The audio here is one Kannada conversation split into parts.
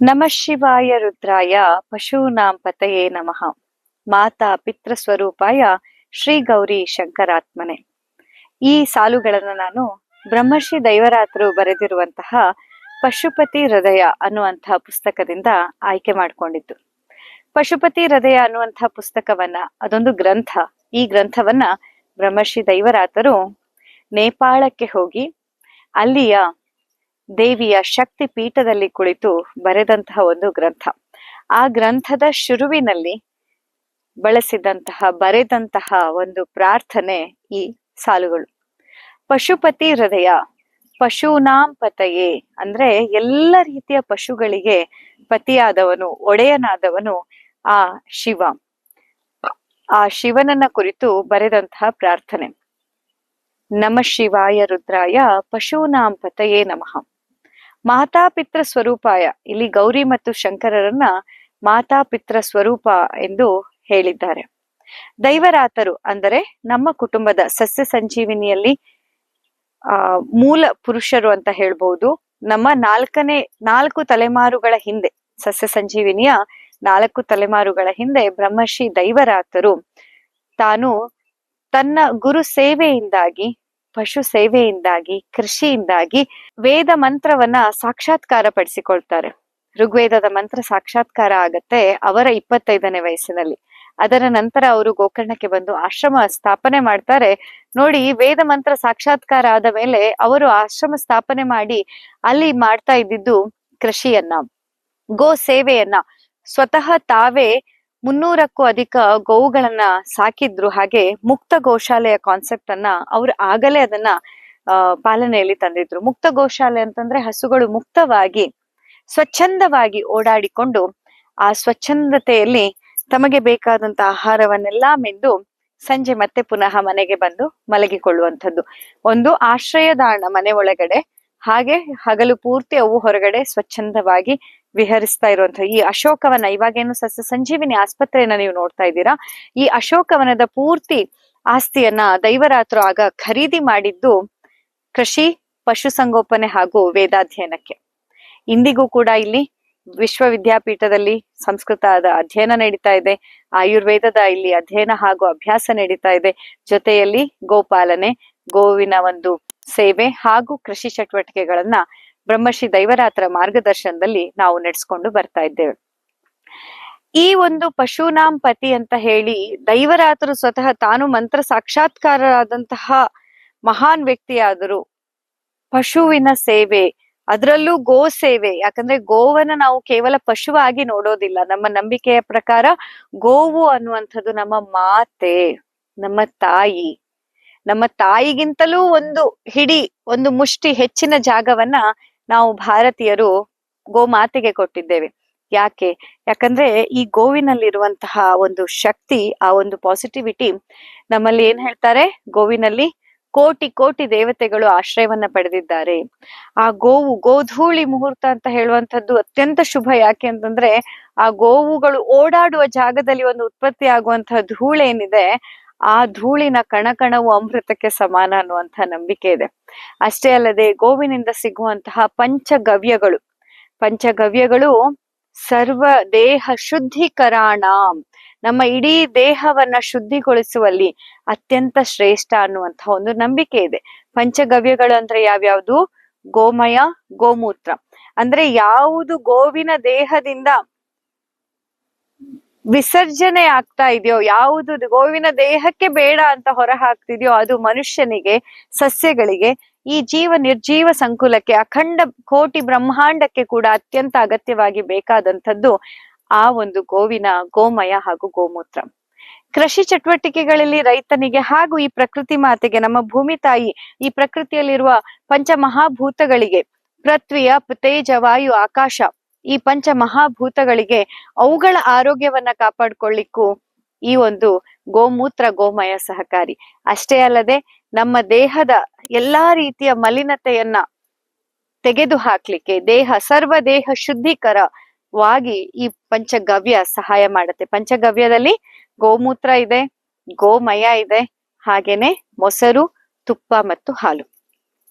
ನಮಃ ಶಿವಾಯ ರುದ್ರಾಯ ಪಶೂನಾಂ ಪತಯೇ ನಮಃ. ಮಾತಾ ಪಿತೃ ಸ್ವರೂಪಾಯ ಶ್ರೀ ಗೌರಿ ಶಂಕರಾತ್ಮನೆ. ಈ ಸಾಲುಗಳನ್ನು ನಾನು ಬ್ರಹ್ಮರ್ಷಿ ದೈವರಾತ್ರು ಬರೆದಿರುವಂತಹ ಪಶುಪತಿ ಹೃದಯ ಅನ್ನುವಂತಹ ಪುಸ್ತಕದಿಂದ ಆಯ್ಕೆ ಮಾಡಿಕೊಂಡಿದ್ದು. ಪಶುಪತಿ ಹೃದಯ ಅನ್ನುವಂತಹ ಪುಸ್ತಕವನ್ನ, ಅದೊಂದು ಗ್ರಂಥ. ಈ ಗ್ರಂಥವನ್ನ ಬ್ರಹ್ಮರ್ಷಿ ದೈವರಾತರು ನೇಪಾಳಕ್ಕೆ ಹೋಗಿ ಅಲ್ಲಿಯ ದೇವಿಯ ಶಕ್ತಿ ಪೀಠದಲ್ಲಿ ಕುಳಿತು ಬರೆದಂತಹ ಒಂದು ಗ್ರಂಥ. ಆ ಗ್ರಂಥದ ಶುರುವಿನಲ್ಲಿ ಬಳಸಿದಂತಹ, ಬರೆದಂತಹ ಒಂದು ಪ್ರಾರ್ಥನೆ ಈ ಸಾಲುಗಳು. ಪಶುಪತಿ ಹೃದಯ, ಪಶುನಾಂ ಪತಯೇ ಅಂದ್ರೆ ಎಲ್ಲ ರೀತಿಯ ಪಶುಗಳಿಗೆ ಪತಿಯಾದವನು, ಒಡೆಯನಾದವನು ಆ ಶಿವ. ಆ ಶಿವನನ್ನ ಕುರಿತು ಬರೆದಂತಹ ಪ್ರಾರ್ಥನೆ. ನಮ ಶಿವಾಯ ರುದ್ರಾಯ ಪಶೂನಾಂ ಪತಯೇ ನಮಃ. ಮಾತಾಪಿತ್ರ ಸ್ವರೂಪಾಯ. ಇಲ್ಲಿ ಗೌರಿ ಮತ್ತು ಶಂಕರರನ್ನ ಮಾತಾಪಿತ್ರ ಸ್ವರೂಪ ಎಂದು ಹೇಳಿದ್ದಾರೆ. ದೈವರಾತರು ಅಂದರೆ ನಮ್ಮ ಕುಟುಂಬದ ಸಸ್ಯ ಸಂಜೀವಿನಿಯಲ್ಲಿ, ಆ, ಮೂಲ ಪುರುಷರು ಅಂತ ಹೇಳ್ಬಹುದು ನಮ್ಮ ನಾಲ್ಕನೇ, ನಾಲ್ಕು ತಲೆಮಾರುಗಳ ಹಿಂದೆ, ಸಸ್ಯ ಸಂಜೀವಿನಿಯ ನಾಲ್ಕು ತಲೆಮಾರುಗಳ ಹಿಂದೆ ಬ್ರಹ್ಮಶ್ರೀ ದೈವರಾತರು ತಾನು ತನ್ನ ಗುರು ಸೇವೆಯಿಂದಾಗಿ ಪಶು ಸೇವೆಯಿಂದಾಗಿ, ಕೃಷಿಯಿಂದಾಗಿ ವೇದ ಮಂತ್ರವನ್ನ ಸಾಕ್ಷಾತ್ಕಾರ ಪಡಿಸಿಕೊಳ್ತಾರೆ ಋಗ್ವೇದದ ಮಂತ್ರ ಸಾಕ್ಷಾತ್ಕಾರ ಆಗತ್ತೆ ಅವರ ಇಪ್ಪತ್ತೈದನೇ ವಯಸ್ಸಿನಲ್ಲಿ. ಅದರ ನಂತರ ಅವರು ಗೋಕರ್ಣಕ್ಕೆ ಬಂದು ಆಶ್ರಮ ಸ್ಥಾಪನೆ ಮಾಡ್ತಾರೆ. ನೋಡಿ, ವೇದ ಮಂತ್ರ ಸಾಕ್ಷಾತ್ಕಾರ ಆದ ಮೇಲೆ ಅವರು ಆಶ್ರಮ ಸ್ಥಾಪನೆ ಮಾಡಿ ಅಲ್ಲಿ ಮಾಡ್ತಾ ಇದ್ದಿದ್ದು ಕೃಷಿಯನ್ನ, ಗೋ ಸೇವೆಯನ್ನ. ಸ್ವತಃ ತಾವೇ ಮುನ್ನೂರಕ್ಕೂ ಅಧಿಕ ಗೋವುಗಳನ್ನ ಸಾಕಿದ್ರು ಹಾಗೆ ಮುಕ್ತ ಗೋಶಾಲೆಯ ಕಾನ್ಸೆಪ್ಟ್ ಅನ್ನ ಅವ್ರು ಆಗಲೇ ಅದನ್ನ ಪಾಲನೆಯಲ್ಲಿ ತಂದಿದ್ರು. ಮುಕ್ತ ಗೋಶಾಲೆ ಅಂತಂದ್ರೆ ಹಸುಗಳು ಮುಕ್ತವಾಗಿ, ಸ್ವಚ್ಛಂದವಾಗಿ ಓಡಾಡಿಕೊಂಡು ಆ ಸ್ವಚ್ಛಂದತೆಯಲ್ಲಿ ತಮಗೆ ಬೇಕಾದಂತ ಆಹಾರವನ್ನೆಲ್ಲಾ ಮೆಂದು ಸಂಜೆ ಮತ್ತೆ ಪುನಃ ಮನೆಗೆ ಬಂದು ಮಲಗಿಕೊಳ್ಳುವಂಥದ್ದು. ಒಂದು ಆಶ್ರಯದಾಣ ಮನೆ ಒಳಗಡೆ, ಹಾಗೆ ಹಗಲು ಪೂರ್ತಿ ಅವು ಹೊರಗಡೆ ಸ್ವಚ್ಛಂದವಾಗಿ ವಿಹರಿಸ್ತಾ ಇರುವಂತಹ ಈ ಅಶೋಕವನ ಇವಾಗೇನು ಸಸ್ಯ ಸಂಜೀವಿನಿ ಆಸ್ಪತ್ರೆಯನ್ನ ನೀವು ನೋಡ್ತಾ ಇದ್ದೀರಾ, ಈ ಅಶೋಕವನದ ಪೂರ್ತಿ ಆಸ್ತಿಯನ್ನ ದೈವರಾತ್ರು ಆಗ ಖರೀದಿ ಮಾಡಿದ್ದು ಕೃಷಿ, ಪಶುಸಂಗೋಪನೆ ಹಾಗೂ ವೇದಾಧ್ಯಯನಕ್ಕೆ. ಇಂದಿಗೂ ಕೂಡ ಇಲ್ಲಿ ವಿಶ್ವವಿದ್ಯಾಪೀಠದಲ್ಲಿ ಸಂಸ್ಕೃತದ ಅಧ್ಯಯನ ನಡೀತಾ ಇದೆ, ಆಯುರ್ವೇದದ ಇಲ್ಲಿ ಅಧ್ಯಯನ ಹಾಗೂ ಅಭ್ಯಾಸ ನಡೀತಾ ಇದೆ, ಜೊತೆಯಲ್ಲಿ ಗೋಪಾಲನೆ, ಗೋವಿನ ಒಂದು ಸೇವೆ ಹಾಗೂ ಕೃಷಿ ಚಟುವಟಿಕೆಗಳನ್ನ ಬ್ರಹ್ಮಶ್ರೀ ದೈವರಾತ್ರ ಮಾರ್ಗದರ್ಶನದಲ್ಲಿ ನಾವು ನಡೆಸ್ಕೊಂಡು ಬರ್ತಾ ಇದ್ದೇವೆ. ಈ ಒಂದು ಪಶುನಾಂ ಪತಿ ಅಂತ ಹೇಳಿ ದೈವರಾತರು ಸ್ವತಃ ತಾನು ಮಂತ್ರ ಸಾಕ್ಷಾತ್ಕಾರರಾದಂತಹ ಮಹಾನ್ ವ್ಯಕ್ತಿಯಾದರು ಪಶುವಿನ ಸೇವೆ, ಅದರಲ್ಲೂ ಗೋ ಸೇವೆ, ಯಾಕಂದ್ರೆ ಗೋವನ್ನ ನಾವು ಕೇವಲ ಪಶುವಾಗಿ ನೋಡೋದಿಲ್ಲ. ನಮ್ಮ ನಂಬಿಕೆಯ ಪ್ರಕಾರ ಗೋವು ಅನ್ನುವಂಥದ್ದು ನಮ್ಮ ಮಾತೆ, ನಮ್ಮ ತಾಯಿ. ನಮ್ಮ ತಾಯಿಗಿಂತಲೂ ಒಂದು ಹಿಡಿ, ಒಂದು ಮುಷ್ಟಿ ಹೆಚ್ಚಿನ ಜಾಗವನ್ನ ನಾವು ಭಾರತೀಯರು ಗೋಮಾತೆಗೆ ಕೊಟ್ಟಿದ್ದೇವೆ. ಯಾಕೆ? ಯಾಕಂದ್ರೆ ಈ ಗೋವಿನಲ್ಲಿರುವಂತಹ ಒಂದು ಶಕ್ತಿ, ಆ ಒಂದು ಪಾಸಿಟಿವಿಟಿ ನಮ್ಮಲ್ಲಿ ಏನ್ ಹೇಳ್ತಾರೆ? ಗೋವಿನಲ್ಲಿ ಕೋಟಿ ಕೋಟಿ ದೇವತೆಗಳು ಆಶ್ರಯವನ್ನ ಪಡೆದಿದ್ದಾರೆ. ಆ ಗೋವು, ಗೋಧೂಳಿ ಮುಹೂರ್ತ ಅಂತ ಹೇಳುವಂತದ್ದು ಅತ್ಯಂತ ಶುಭ. ಯಾಕೆ ಅಂತಂದ್ರೆ ಆ ಗೋವುಗಳು ಓಡಾಡುವ ಜಾಗದಲ್ಲಿ ಒಂದು ಉತ್ಪತ್ತಿ ಆಗುವಂತಹ ಧೂಳೇನಿದೆ ಆ ಧೂಳಿನ ಕಣಕಣವು ಅಮೃತಕ್ಕೆ ಸಮಾನ ಅನ್ನುವಂತಹ ನಂಬಿಕೆ ಇದೆ. ಅಷ್ಟೇ ಅಲ್ಲದೆ ಗೋವಿನಿಂದ ಸಿಗುವಂತಹ ಪಂಚಗವ್ಯಗಳು ಪಂಚಗವ್ಯಗಳು ಸರ್ವ ದೇಹ ಶುದ್ಧೀಕರಣ, ನಮ್ಮ ಇಡೀ ದೇಹವನ್ನ ಶುದ್ಧಿಗೊಳಿಸುವಲ್ಲಿ ಅತ್ಯಂತ ಶ್ರೇಷ್ಠ ಅನ್ನುವಂತಹ ಒಂದು ನಂಬಿಕೆ ಇದೆ. ಪಂಚಗವ್ಯಗಳು ಅಂದ್ರೆ ಯಾವ್ಯಾವ್ದು? ಗೋಮಯ, ಗೋಮೂತ್ರ. ಅಂದ್ರೆ ಯಾವುದು ಗೋವಿನ ದೇಹದಿಂದ ವಿಸರ್ಜನೆ ಆಗ್ತಾ ಇದೆಯೋ, ಯಾವುದು ಗೋವಿನ ದೇಹಕ್ಕೆ ಬೇಡ ಅಂತ ಹೊರ ಹಾಕ್ತಿದೆಯೋ ಅದು ಮನುಷ್ಯನಿಗೆ, ಸಸ್ಯಗಳಿಗೆ, ಈ ಜೀವ ನಿರ್ಜೀವ ಸಂಕುಲಕ್ಕೆ, ಅಖಂಡ ಕೋಟಿ ಬ್ರಹ್ಮಾಂಡಕ್ಕೆ ಕೂಡ ಅತ್ಯಂತ ಅಗತ್ಯವಾಗಿ ಬೇಕಾದಂಥದ್ದು ಆ ಒಂದು ಗೋವಿನ, ಗೋಮಯ ಹಾಗೂ ಗೋಮೂತ್ರ. ಕೃಷಿ ಚಟುವಟಿಕೆಗಳಲ್ಲಿ ರೈತನಿಗೆ ಹಾಗೂ ಈ ಪ್ರಕೃತಿ ಮಾತೆಗೆ, ನಮ್ಮ ಭೂಮಿ ತಾಯಿ, ಈ ಪ್ರಕೃತಿಯಲ್ಲಿರುವ ಪಂಚಮಹಾಭೂತಗಳಿಗೆ, ಪೃಥ್ವಿಯ, ತೇಜ, ವಾಯು, ಆಕಾಶ ಈ ಪಂಚ ಮಹಾಭೂತಗಳಿಗೆ ಅವುಗಳ ಆರೋಗ್ಯವನ್ನ ಕಾಪಾಡ್ಕೊಳ್ಳಿಕ್ಕೂ ಈ ಒಂದು ಗೋಮೂತ್ರ ಗೋಮಯ ಸಹಕಾರಿ. ಅಷ್ಟೇ ಅಲ್ಲದೆ ನಮ್ಮ ದೇಹದ ಎಲ್ಲಾ ರೀತಿಯ ಮಲಿನತೆಯನ್ನ ತೆಗೆದು ಹಾಕ್ಲಿಕ್ಕೆ, ದೇಹ ಸರ್ವ ದೇಹ ಶುದ್ಧೀಕರವಾಗಿ ಈ ಪಂಚಗವ್ಯ ಸಹಾಯ ಮಾಡುತ್ತೆ. ಪಂಚಗವ್ಯದಲ್ಲಿ ಗೋಮೂತ್ರ ಇದೆ, ಗೋಮಯ ಇದೆ, ಹಾಗೇನೆ ಮೊಸರು, ತುಪ್ಪ ಮತ್ತು ಹಾಲು.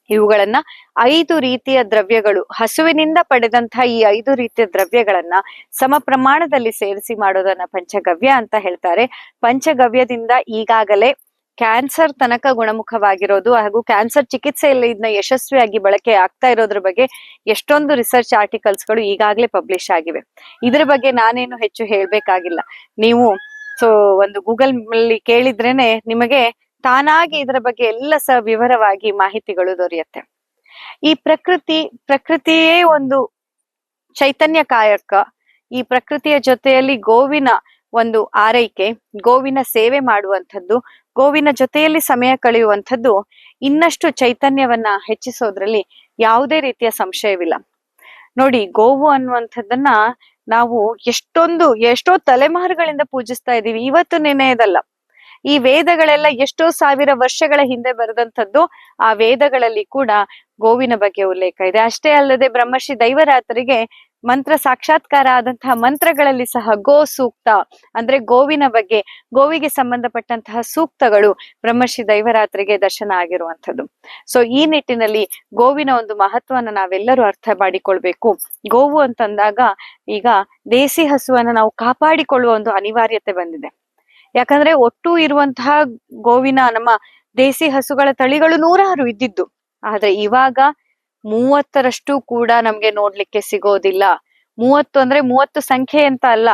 ಇವುಗಳನ್ನ ಐದು ರೀತಿಯ ದ್ರವ್ಯಗಳು, ಹಸುವಿನಿಂದ ಪಡೆದಂತಹ ಈ ಐದು ರೀತಿಯ ದ್ರವ್ಯಗಳನ್ನ ಸಮ ಪ್ರಮಾಣದಲ್ಲಿ ಸೇರಿಸಿ ಮಾಡೋದನ್ನ ಪಂಚಗವ್ಯ ಅಂತ ಹೇಳ್ತಾರೆ. ಪಂಚಗವ್ಯದಿಂದ ಈಗಾಗಲೇ ಕ್ಯಾನ್ಸರ್ ತನಕ ಗುಣಮುಖವಾಗಿರೋದು ಹಾಗೂ ಕ್ಯಾನ್ಸರ್ ಚಿಕಿತ್ಸೆಯಲ್ಲಿ ಇದನ್ನ ಯಶಸ್ವಿಯಾಗಿ ಬಳಕೆ ಆಗ್ತಾ ಇರೋದ್ರ ಬಗ್ಗೆ ಎಷ್ಟೊಂದು ರಿಸರ್ಚ್ ಆರ್ಟಿಕಲ್ಸ್ಗಳು ಈಗಾಗಲೇ ಪಬ್ಲಿಷ್ ಆಗಿವೆ. ಇದ್ರ ಬಗ್ಗೆ ನಾನೇನು ಹೆಚ್ಚು ಹೇಳ್ಬೇಕಾಗಿಲ್ಲ. ನೀವು ಸೊ ಒಂದು ಗೂಗಲ್ ಅಲ್ಲಿ ಕೇಳಿದ್ರೇನೆ ನಿಮಗೆ ತಾನಾಗಿ ಇದರ ಬಗ್ಗೆ ಎಲ್ಲ ಸಹ ವಿವರವಾಗಿ ಮಾಹಿತಿಗಳು ದೊರೆಯುತ್ತೆ. ಈ ಪ್ರಕೃತಿ, ಪ್ರಕೃತಿಯೇ ಒಂದು ಚೈತನ್ಯ ಕಾಯಕ. ಈ ಪ್ರಕೃತಿಯ ಜೊತೆಯಲ್ಲಿ ಗೋವಿನ ಒಂದು ಆರೈಕೆ, ಗೋವಿನ ಸೇವೆ ಮಾಡುವಂಥದ್ದು, ಗೋವಿನ ಜೊತೆಯಲ್ಲಿ ಸಮಯ ಕಳೆಯುವಂಥದ್ದು ಇನ್ನಷ್ಟು ಚೈತನ್ಯವನ್ನ ಹೆಚ್ಚಿಸೋದ್ರಲ್ಲಿ ಯಾವುದೇ ರೀತಿಯ ಸಂಶಯವಿಲ್ಲ. ನೋಡಿ, ಗೋವು ಅನ್ನುವಂಥದ್ದನ್ನ ನಾವು ಎಷ್ಟೊಂದು, ಎಷ್ಟೋ ತಲೆಮಾರುಗಳಿಂದ ಪೂಜಿಸ್ತಾ ಇದೀವಿ ಇವತ್ತು ನೆನೆಯದಲ್ಲ. ಈ ವೇದಗಳೆಲ್ಲ ಎಷ್ಟೋ ಸಾವಿರ ವರ್ಷಗಳ ಹಿಂದೆ ಬರೆದಂಥದ್ದು ಆ ವೇದಗಳಲ್ಲಿ ಕೂಡ ಗೋವಿನ ಬಗ್ಗೆ ಉಲ್ಲೇಖ ಇದೆ. ಅಷ್ಟೇ ಅಲ್ಲದೆ ಬ್ರಹ್ಮರ್ಷಿ ದೈವರಾತ್ರಿಗೆ ಮಂತ್ರ ಸಾಕ್ಷಾತ್ಕಾರ ಆದಂತಹ ಮಂತ್ರಗಳಲ್ಲಿ ಸಹ ಗೋ ಸೂಕ್ತ ಅಂದ್ರೆ ಗೋವಿನ ಬಗ್ಗೆ, ಗೋವಿಗೆ ಸಂಬಂಧಪಟ್ಟಂತಹ ಸೂಕ್ತಗಳು ಬ್ರಹ್ಮರ್ಷಿ ದೈವರಾತ್ರಿಗೆ ದರ್ಶನ ಆಗಿರುವಂಥದ್ದು. ಸೊ ಈ ನಿಟ್ಟಿನಲ್ಲಿ ಗೋವಿನ ಒಂದು ಮಹತ್ವನ ನಾವೆಲ್ಲರೂ ಅರ್ಥ ಮಾಡಿಕೊಳ್ಬೇಕು. ಗೋವು ಅಂತಂದಾಗ ಈಗ ದೇಸಿ ಹಸುವನ್ನ ನಾವು ಕಾಪಾಡಿಕೊಳ್ಳುವ ಒಂದು ಅನಿವಾರ್ಯತೆ ಬಂದಿದೆ. ಯಾಕಂದ್ರೆ ಒಟ್ಟು ಇರುವಂತಹ ಗೋವಿನ, ನಮ್ಮ ದೇಸಿ ಹಸುಗಳ ತಳಿಗಳು ನೂರಾರು ಇದ್ದಿದ್ದು. ಆದ್ರೆ ಇವಾಗ ಮೂವತ್ತರಷ್ಟು ಕೂಡ ನಮ್ಗೆ ನೋಡ್ಲಿಕ್ಕೆ ಸಿಗೋದಿಲ್ಲ. ಮೂವತ್ತು ಅಂದ್ರೆ ಮೂವತ್ತು ಸಂಖ್ಯೆ ಅಂತ ಅಲ್ಲ,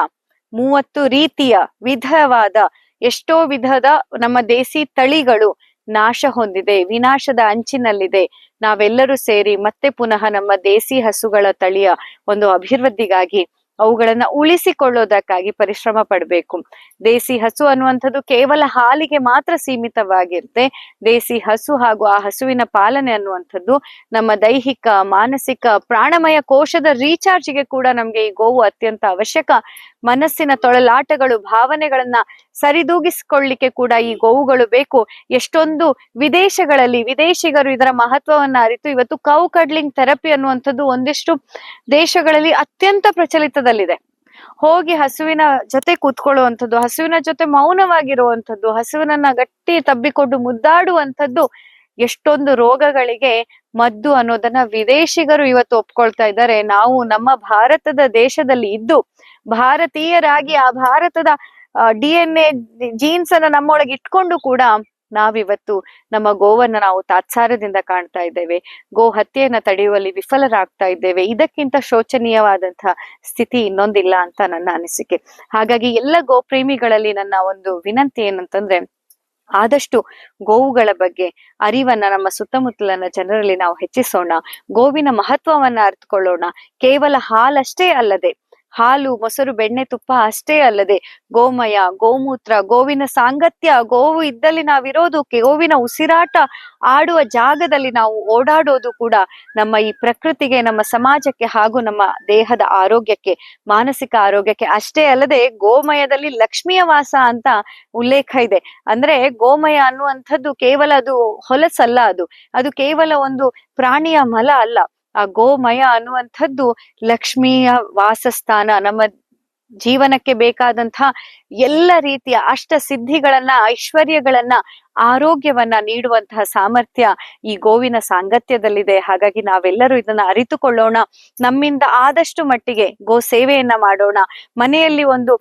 ಮೂವತ್ತು ರೀತಿಯ ವಿಧವಾದ, ಎಷ್ಟೋ ವಿಧದ ನಮ್ಮ ದೇಸಿ ತಳಿಗಳು ನಾಶ ಹೊಂದಿದೆ, ವಿನಾಶದ ಅಂಚಿನಲ್ಲಿದೆ. ನಾವೆಲ್ಲರೂ ಸೇರಿ ಮತ್ತೆ ಪುನಃ ನಮ್ಮ ದೇಸಿ ಹಸುಗಳ ತಳಿಯ ಒಂದು ಅಭಿವೃದ್ಧಿಗಾಗಿ ಅವುಗಳನ್ನ ಉಳಿಸಿಕೊಳ್ಳೋದಕ್ಕಾಗಿ ಪರಿಶ್ರಮ ಪಡಬೇಕು. ದೇಸಿ ಹಸು ಅನ್ನುವಂಥದ್ದು ಕೇವಲ ಹಾಲಿಗೆ ಮಾತ್ರ ಸೀಮಿತವಾಗಿರುತ್ತೆ. ದೇಸಿ ಹಸು ಹಾಗೂ ಆ ಹಸುವಿನ ಪಾಲನೆ ಅನ್ನುವಂಥದ್ದು ನಮ್ಮ ದೈಹಿಕ, ಮಾನಸಿಕ, ಪ್ರಾಣಮಯ ಕೋಶದ ರೀಚಾರ್ಜ್ಗೆ ಕೂಡ ನಮ್ಗೆ ಈ ಗೋವು ಅತ್ಯಂತ ಅವಶ್ಯಕ. ಮನಸ್ಸಿನ ತೊಳಲಾಟಗಳು, ಭಾವನೆಗಳನ್ನ ಸರಿದೂಗಿಸಿಕೊಳ್ಳಿಕ್ಕೆ ಕೂಡ ಈ ಗೋವುಗಳು ಬೇಕು. ಎಷ್ಟೊಂದು ವಿದೇಶಗಳಲ್ಲಿ ವಿದೇಶಿಗರು ಇದರ ಮಹತ್ವವನ್ನ ಅರಿತು ಇವತ್ತು ಕೌ ಕಡ್ಲಿಂಗ್ ಥೆರಪಿ ಅನ್ನುವಂಥದ್ದು ಒಂದಿಷ್ಟು ದೇಶಗಳಲ್ಲಿ ಅತ್ಯಂತ ಪ್ರಚಲಿತದಲ್ಲಿದೆ ಹೋಗಿ ಹಸುವಿನ ಜೊತೆ ಕೂತ್ಕೊಳ್ಳುವಂಥದ್ದು, ಹಸುವಿನ ಜೊತೆ ಮೌನವಾಗಿರುವಂಥದ್ದು, ಹಸುವಿನನ್ನ ಗಟ್ಟಿ ತಬ್ಬಿಕೊಂಡು ಮುದ್ದಾಡುವಂಥದ್ದು ಎಷ್ಟೊಂದು ರೋಗಗಳಿಗೆ ಮದ್ದು ಅನ್ನೋದನ್ನ ವಿದೇಶಿಗರು ಇವತ್ತು ಒಪ್ಕೊಳ್ತಾ ಇದ್ದಾರೆ. ನಾವು ನಮ್ಮ ಭಾರತದ ದೇಶದಲ್ಲಿ ಇದ್ದು, ಭಾರತೀಯರಾಗಿ ಆ ಭಾರತದ ಡಿ ಎನ್ ಎ ಜೀನ್ಸ್ ಅನ್ನ ನಮ್ಮೊಳಗೆ ಇಟ್ಕೊಂಡು ಕೂಡ ನಾವಿವತ್ತು ನಮ್ಮ ಗೋವನ್ನ ನಾವು ತಾತ್ಸಾರದಿಂದ ಕಾಣ್ತಾ ಇದ್ದೇವೆ. ಗೋ ಹತ್ಯೆಯನ್ನ ತಡೆಯುವಲ್ಲಿ ವಿಫಲರಾಗ್ತಾ ಇದ್ದೇವೆ. ಇದಕ್ಕಿಂತ ಶೋಚನೀಯವಾದಂತಹ ಸ್ಥಿತಿ ಇನ್ನೊಂದಿಲ್ಲ ಅಂತ ನನ್ನ ಅನಿಸಿಕೆ. ಹಾಗಾಗಿ ಎಲ್ಲ ಗೋ ಪ್ರೇಮಿಗಳಲ್ಲಿ ನನ್ನ ಒಂದು ವಿನಂತಿ ಏನಂತಂದ್ರೆ, ಆದಷ್ಟು ಗೋವುಗಳ ಬಗ್ಗೆ, ಅರಿವನ್ನ ನಮ್ಮ ಸುತ್ತಮುತ್ತಲಿನ ಜನರಲ್ಲಿ ನಾವು ಹೆಚ್ಚಿಸೋಣ. ಗೋವಿನ ಮಹತ್ವವನ್ನ ಅರ್ಥಕೊಳ್ಳೋಣ ಕೇವಲ ಹಾಲಷ್ಟೇ ಅಲ್ಲದೆ ಹಾಲು, ಮೊಸರು, ಬೆಣ್ಣೆ, ತುಪ್ಪ ಅಷ್ಟೇ ಅಲ್ಲದೆ ಗೋಮಯ, ಗೋಮೂತ್ರ, ಗೋವಿನ ಸಾಂಗತ್ಯ, ಗೋವು ಇದ್ದಲ್ಲಿ ನಾವಿರೋದು, ಗೋವಿನ ಉಸಿರಾಟ ಆಡುವ ಜಾಗದಲ್ಲಿ ನಾವು ಓಡಾಡೋದು ಕೂಡ ನಮ್ಮ ಈ ಪ್ರಕೃತಿಗೆ, ನಮ್ಮ ಸಮಾಜಕ್ಕೆ ಹಾಗೂ ನಮ್ಮ ದೇಹದ ಆರೋಗ್ಯಕ್ಕೆ, ಮಾನಸಿಕ ಆರೋಗ್ಯಕ್ಕೆ ಅಷ್ಟೇ ಅಲ್ಲದೆ ಗೋಮಯದಲ್ಲಿ ಲಕ್ಷ್ಮಿಯ ವಾಸ ಅಂತ ಉಲ್ಲೇಖ ಇದೆ. ಅಂದ್ರೆ ಗೋಮಯ ಅನ್ನುವಂಥದ್ದು ಕೇವಲ ಅದು ಹೊಲಸಲ್ಲ ಅದು. ಅದು ಕೇವಲ ಒಂದು ಪ್ರಾಣಿಯ ಮಲ ಅಲ್ಲ. ಆ ಗೋಮಯ ಅನ್ನುವಂಥದ್ದು ಲಕ್ಷ್ಮಿಯ ವಾಸಸ್ಥಾನ, ನಮ್ಮ ಜೀವನಕ್ಕೆ ಬೇಕಾದಂತಹ ಎಲ್ಲ ರೀತಿಯ ಅಷ್ಟ ಸಿದ್ಧಿಗಳನ್ನ, ಐಶ್ವರ್ಯಗಳನ್ನ, ಆರೋಗ್ಯವನ್ನ ನೀಡುವಂತಹ ಸಾಮರ್ಥ್ಯ ಈ ಗೋವಿನ ಸಾಂಗತ್ಯದಲ್ಲಿದೆ. ಹಾಗಾಗಿ ನಾವೆಲ್ಲರೂ ಇದನ್ನ ಅರಿತುಕೊಳ್ಳೋಣ. ನಮ್ಮಿಂದ ಆದಷ್ಟು ಮಟ್ಟಿಗೆ ಗೋ ಸೇವೆಯನ್ನ ಮಾಡೋಣ. ಮನೆಯಲ್ಲಿ ಒಂದು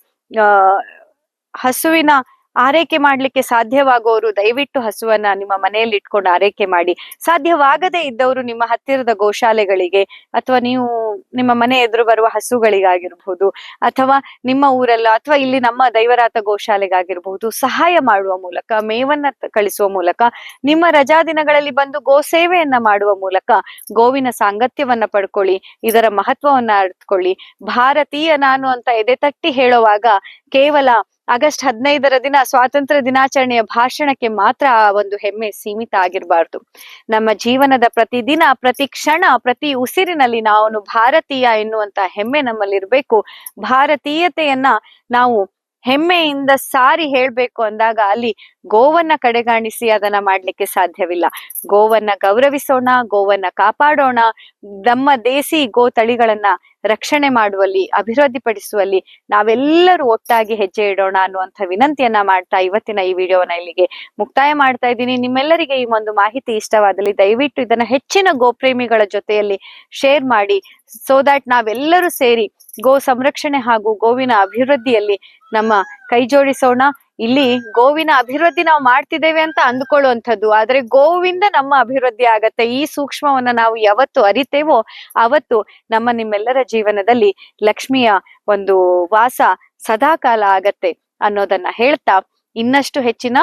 ಹಸುವಿನ ಆರೈಕೆ ಮಾಡ್ಲಿಕ್ಕೆ ಸಾಧ್ಯವಾಗೋರು ದಯವಿಟ್ಟು ಹಸುವನ್ನ ನಿಮ್ಮ ಮನೆಯಲ್ಲಿ ಇಟ್ಕೊಂಡು ಆರೈಕೆ ಮಾಡಿ. ಸಾಧ್ಯವಾಗದೇ ಇದ್ದವರು ನಿಮ್ಮ ಹತ್ತಿರದ ಗೋಶಾಲೆಗಳಿಗೆ ಅಥವಾ ನೀವು ನಿಮ್ಮ ಮನೆ ಎದುರು ಬರುವ ಹಸುಗಳಿಗಾಗಿರ್ಬಹುದು ಅಥವಾ ನಿಮ್ಮ ಊರಲ್ಲ ಅಥವಾ ಇಲ್ಲಿ ನಮ್ಮ ದೈವರಾತ ಗೋಶಾಲೆಗಾಗಿರ್ಬಹುದು ಸಹಾಯ ಮಾಡುವ ಮೂಲಕ, ಮೇವನ್ನ ಕಳಿಸುವ ಮೂಲಕ, ನಿಮ್ಮ ರಜಾ ದಿನಗಳಲ್ಲಿ ಬಂದು ಗೋ ಸೇವೆಯನ್ನ ಮಾಡುವ ಮೂಲಕ ಗೋವಿನ ಸಾಂಗತ್ಯವನ್ನ ಪಡ್ಕೊಳ್ಳಿ, ಇದರ ಮಹತ್ವವನ್ನ ಅರ್ಥಕೊಳ್ಳಿ ಭಾರತೀಯ ನಾನು ಅಂತ ಎದೆ ತಟ್ಟಿ ಹೇಳುವಾಗ ಕೇವಲ ಆಗಸ್ಟ್ ಹದಿನೈದರ ದಿನ ಸ್ವಾತಂತ್ರ್ಯ ದಿನಾಚರಣೆಯ ಭಾಷಣಕ್ಕೆ ಮಾತ್ರ ಆ ಒಂದು ಹೆಮ್ಮೆ ಸೀಮಿತ ಆಗಿರಬಾರ್ದು. ನಮ್ಮ ಜೀವನದ ಪ್ರತಿ ದಿನ ಪ್ರತಿ ಕ್ಷಣ, ಪ್ರತಿ ಉಸಿರಿನಲ್ಲಿ ನಾವು ಭಾರತೀಯ ಎನ್ನುವಂತ ಹೆಮ್ಮೆ ನಮ್ಮಲ್ಲಿರ್ಬೇಕು. ಭಾರತೀಯತೆಯನ್ನ ನಾವು ಹೆಮ್ಮೆಯಿಂದ ಸಾರಿ ಹೇಳ್ಬೇಕು ಅಂದಾಗ ಅಲ್ಲಿ ಗೋವನ್ನ ಕಡೆಗಾಣಿಸಿ ಅದನ್ನ ಮಾಡ್ಲಿಕ್ಕೆ ಸಾಧ್ಯವಿಲ್ಲ. ಗೋವನ್ನ ಗೌರವಿಸೋಣ, ಗೋವನ್ನ ಕಾಪಾಡೋಣ, ನಮ್ಮ ದೇಸಿ ಗೋ ತಳಿಗಳನ್ನ ರಕ್ಷಣೆ ಮಾಡುವಲ್ಲಿ, ಅಭಿವೃದ್ಧಿಪಡಿಸುವಲ್ಲಿ ನಾವೆಲ್ಲರೂ ಒಟ್ಟಾಗಿ ಹೆಜ್ಜೆ ಇಡೋಣ ಅನ್ನುವಂತ ವಿನಂತಿಯನ್ನ ಮಾಡ್ತಾ ಇವತ್ತಿನ ಈ ವಿಡಿಯೋನ ಇಲ್ಲಿಗೆ ಮುಕ್ತಾಯ ಮಾಡ್ತಾ ಇದ್ದೀನಿ. ನಿಮ್ಮೆಲ್ಲರಿಗೆ ಈ ಒಂದು ಮಾಹಿತಿ ಇಷ್ಟವಾದಲ್ಲಿ ದಯವಿಟ್ಟು ಇದನ್ನ ಹೆಚ್ಚಿನ ಗೋಪ್ರೇಮಿಗಳ ಜೊತೆಯಲ್ಲಿ ಶೇರ್ ಮಾಡಿ. ಸೊ ದಟ್ ನಾವೆಲ್ಲರೂ ಸೇರಿ ಗೋ ಸಂರಕ್ಷಣೆ ಹಾಗೂ ಗೋವಿನ ಅಭಿವೃದ್ಧಿಯಲ್ಲಿ ನಮ್ಮ ಕೈ ಜೋಡಿಸೋಣ. ಇಲ್ಲಿ ಗೋವಿನ ಅಭಿವೃದ್ಧಿ ನಾವು ಮಾಡ್ತಿದ್ದೇವೆ ಅಂತ ಅಂದ್ಕೊಳ್ಳುವಂಥದ್ದು. ಆದ್ರೆ ಗೋವಿಂದ ನಮ್ಮ ಅಭಿವೃದ್ಧಿ ಆಗತ್ತೆ. ಈ ಸೂಕ್ಷ್ಮವನ್ನ ನಾವು ಯಾವತ್ತು ಅರಿತೇವೋ ಅವತ್ತು ನಮ್ಮ ನಿಮ್ಮೆಲ್ಲರ ಜೀವನದಲ್ಲಿ ಲಕ್ಷ್ಮಿಯ ಒಂದು ವಾಸ ಸದಾಕಾಲ ಆಗತ್ತೆ ಅನ್ನೋದನ್ನ ಹೇಳ್ತಾ ಇನ್ನಷ್ಟು ಹೆಚ್ಚಿನ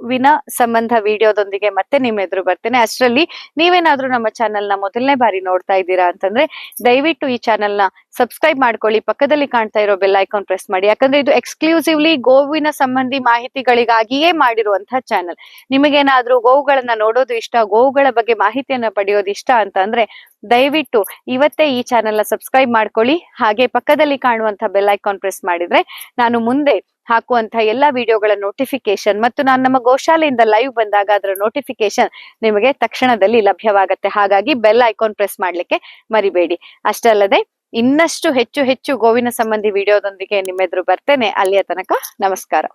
ಗೋವಿನ ಸಂಬಂಧ ವಿಡಿಯೋದೊಂದಿಗೆ ಮತ್ತೆ ನಿಮ್ಮ ಎದುರು ಬರ್ತೇನೆ. ಅಷ್ಟರಲ್ಲಿ ನೀವೇನಾದ್ರೂ ನಮ್ಮ ಚಾನೆಲ್ನ ಮೊದಲನೇ ಬಾರಿ ನೋಡ್ತಾ ಇದ್ದೀರಾ ಅಂತಂದ್ರೆ ದಯವಿಟ್ಟು ಈ ಚಾನೆಲ್ನ ಸಬ್ಸ್ಕ್ರೈಬ್ ಮಾಡ್ಕೊಳ್ಳಿ. ಪಕ್ಕದಲ್ಲಿ ಕಾಣ್ತಾ ಇರೋ ಬೆಲ್ ಐಕಾನ್ ಪ್ರೆಸ್ ಮಾಡಿ. ಯಾಕಂದ್ರೆ ಇದು ಎಕ್ಸ್ಕ್ಲೂಸಿವ್ಲಿ ಗೋವಿನ ಸಂಬಂಧಿ ಮಾಹಿತಿಗಳಿಗಾಗಿಯೇ ಮಾಡಿರುವಂತಹ ಚಾನೆಲ್. ನಿಮಗೇನಾದ್ರೂ ಗೋವುಗಳನ್ನ ನೋಡೋದು ಇಷ್ಟ, ಗೋವುಗಳ ಬಗ್ಗೆ ಮಾಹಿತಿಯನ್ನ ಪಡೆಯೋದು ಇಷ್ಟ ಅಂತ ಅಂದ್ರೆ ದಯವಿಟ್ಟು ಇವತ್ತೇ ಈ ಚಾನೆಲ್ನ ಸಬ್ಸ್ಕ್ರೈಬ್ ಮಾಡ್ಕೊಳ್ಳಿ. ಹಾಗೆ ಪಕ್ಕದಲ್ಲಿ ಕಾಣುವಂತಹ ಬೆಲ್ ಐಕಾನ್ ಪ್ರೆಸ್ ಮಾಡಿದ್ರೆ ನಾನು ಮುಂದೆ ಹಾಕುವಂತಹ ಎಲ್ಲಾ ವಿಡಿಯೋಗಳ ನೋಟಿಫಿಕೇಶನ್ ಮತ್ತು ನಾನು ನಮ್ಮ ಗೋಶಾಲೆಯಿಂದ ಲೈವ್ ಬಂದಾಗ ಅದರ ನೋಟಿಫಿಕೇಶನ್ ನಿಮಗೆ ತಕ್ಷಣದಲ್ಲಿ ಲಭ್ಯವಾಗುತ್ತೆ. ಹಾಗಾಗಿ ಬೆಲ್ ಐಕಾನ್ ಪ್ರೆಸ್ ಮಾಡ್ಲಿಕ್ಕೆ ಮರಿಬೇಡಿ. ಅಷ್ಟಲ್ಲದೆ ಇನ್ನಷ್ಟು ಹೆಚ್ಚು ಹೆಚ್ಚು ಗೋವಿನ ಸಂಬಂಧಿ ವಿಡಿಯೋದೊಂದಿಗೆ ನಿಮ್ಮೆದುರು ಬರ್ತೇನೆ. ಅಲ್ಲಿಯ ತನಕ ನಮಸ್ಕಾರ.